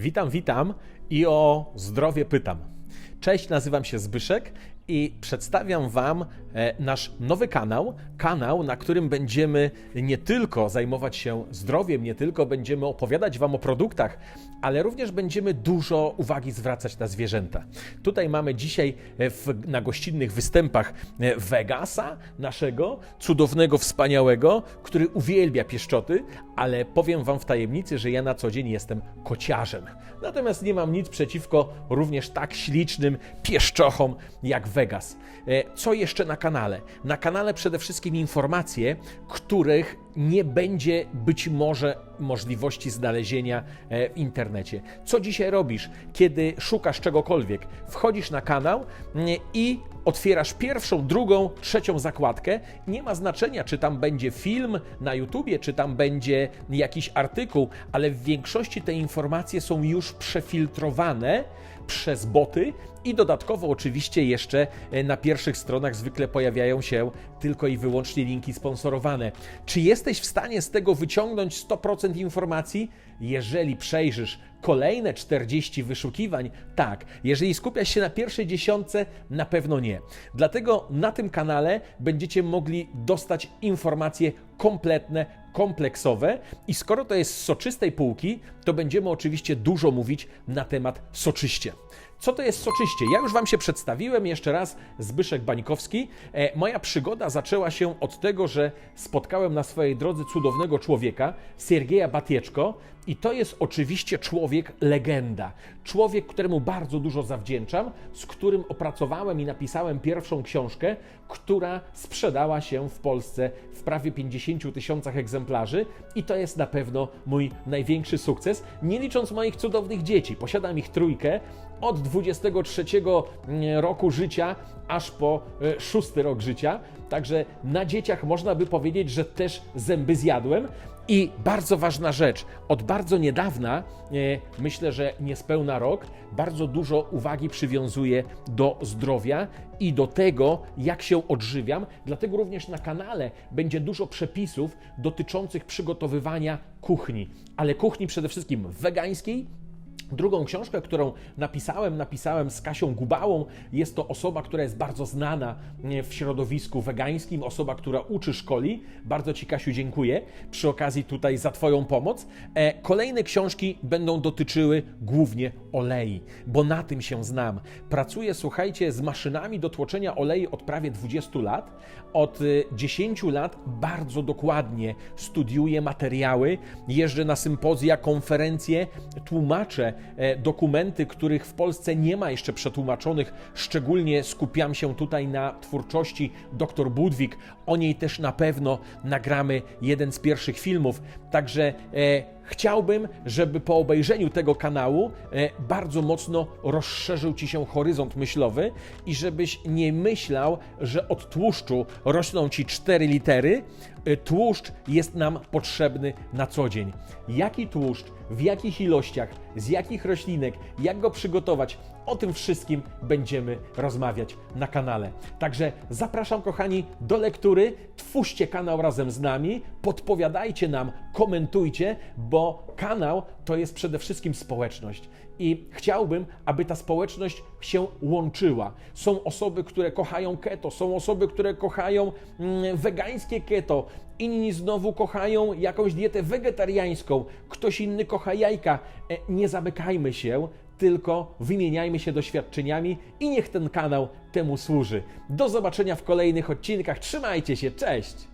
Witam, witam i o zdrowie pytam. Cześć, nazywam się Zbyszek i przedstawiam Wam e, nasz nowy kanał. Kanał, na którym będziemy nie tylko zajmować się zdrowiem, nie tylko będziemy opowiadać Wam o produktach, ale również będziemy dużo uwagi zwracać na zwierzęta. Tutaj mamy dzisiaj e, w, na gościnnych występach e, Vegasa, naszego cudownego, wspaniałego, który uwielbia pieszczoty, ale powiem Wam w tajemnicy, że ja na co dzień jestem kociarzem. Natomiast nie mam nic przeciwko również tak ślicznym pieszczochom jak Vegas. E, Co jeszcze na kanale? Na kanale przede wszystkim informacje, których nie będzie być może możliwości znalezienia e, w internecie. Co dzisiaj robisz, kiedy szukasz czegokolwiek? Wchodzisz na kanał mm, i otwierasz pierwszą, drugą, trzecią zakładkę. Nie ma znaczenia, czy tam będzie film na YouTubie, czy tam będzie jakiś artykuł, ale w większości te informacje są już przefiltrowane przez boty i dodatkowo oczywiście jeszcze e, na pierwszych stronach zwykle pojawiają się tylko i wyłącznie linki sponsorowane. Czy jesteś w stanie z tego wyciągnąć 100% informacji? Jeżeli przejrzysz kolejne 40 wyszukiwań, tak. Jeżeli skupiasz się na pierwszej dziesiątce, na pewno nie. Dlatego na tym kanale będziecie mogli dostać informacje kompletne, kompleksowe i skoro to jest z soczystej półki, to będziemy oczywiście dużo mówić na temat soczyście. Co to jest soczyście? Ja już Wam się przedstawiłem, jeszcze raz Zbyszek Bańkowski. E, moja przygoda zaczęła się od tego, że spotkałem na swojej drodze cudownego człowieka, Siergieja Batieczko i to jest oczywiście człowiek legenda. Człowiek, któremu bardzo dużo zawdzięczam, z którym opracowałem i napisałem pierwszą książkę, która sprzedała się w Polsce w prawie 50 tysiącach egzemplarzy i to jest na pewno mój największy sukces, nie licząc moich cudownych dzieci. Posiadam ich trójkę od 23 roku życia aż po e, szósty rok życia. Także na dzieciach można by powiedzieć, że też zęby zjadłem. I bardzo ważna rzecz, od bardzo niedawna, e, myślę, że niespełna rok, bardzo dużo uwagi przywiązuję do zdrowia i do tego, jak się odżywiam. Dlatego również na kanale będzie dużo przepisów dotyczących przygotowywania kuchni, ale kuchni przede wszystkim wegańskiej, Drugą książkę, którą napisałem, napisałem z Kasią Gubałą. Jest to osoba, która jest bardzo znana e, w środowisku wegańskim, osoba, która uczy szkoli. Bardzo Ci, Kasiu, dziękuję przy okazji tutaj za Twoją pomoc. E, Kolejne książki będą dotyczyły głównie olei, bo na tym się znam. Pracuję, słuchajcie, z maszynami do tłoczenia olei od prawie 20 lat. Od e, 10 lat bardzo dokładnie studiuję materiały, jeżdżę na sympozja, konferencje, tłumaczę e, dokumenty, których w Polsce nie ma jeszcze przetłumaczonych. Szczególnie skupiam się tutaj na twórczości dr Budwig. O niej też na pewno nagramy jeden z pierwszych filmów. Także e, Chciałbym, żeby po obejrzeniu tego kanału e, bardzo mocno rozszerzył Ci się horyzont myślowy i żebyś nie myślał, że od tłuszczu rosną Ci cztery litery. E, Tłuszcz jest nam potrzebny na co dzień. Jaki tłuszcz, w jakich ilościach, z jakich roślinek, jak go przygotować, o tym wszystkim będziemy rozmawiać na kanale. Także zapraszam, kochani, do lektury. Twórzcie kanał razem z nami, podpowiadajcie nam, komentujcie, bo kanał to jest przede wszystkim społeczność. I chciałbym, aby ta społeczność się łączyła. Są osoby, które kochają keto, są osoby, które kochają mm, wegańskie keto, inni znowu kochają jakąś dietę wegetariańską, ktoś inny kocha jajka. E, Nie zamykajmy się, tylko wymieniajmy się doświadczeniami i niech ten kanał temu służy. Do zobaczenia w kolejnych odcinkach. Trzymajcie się, cześć!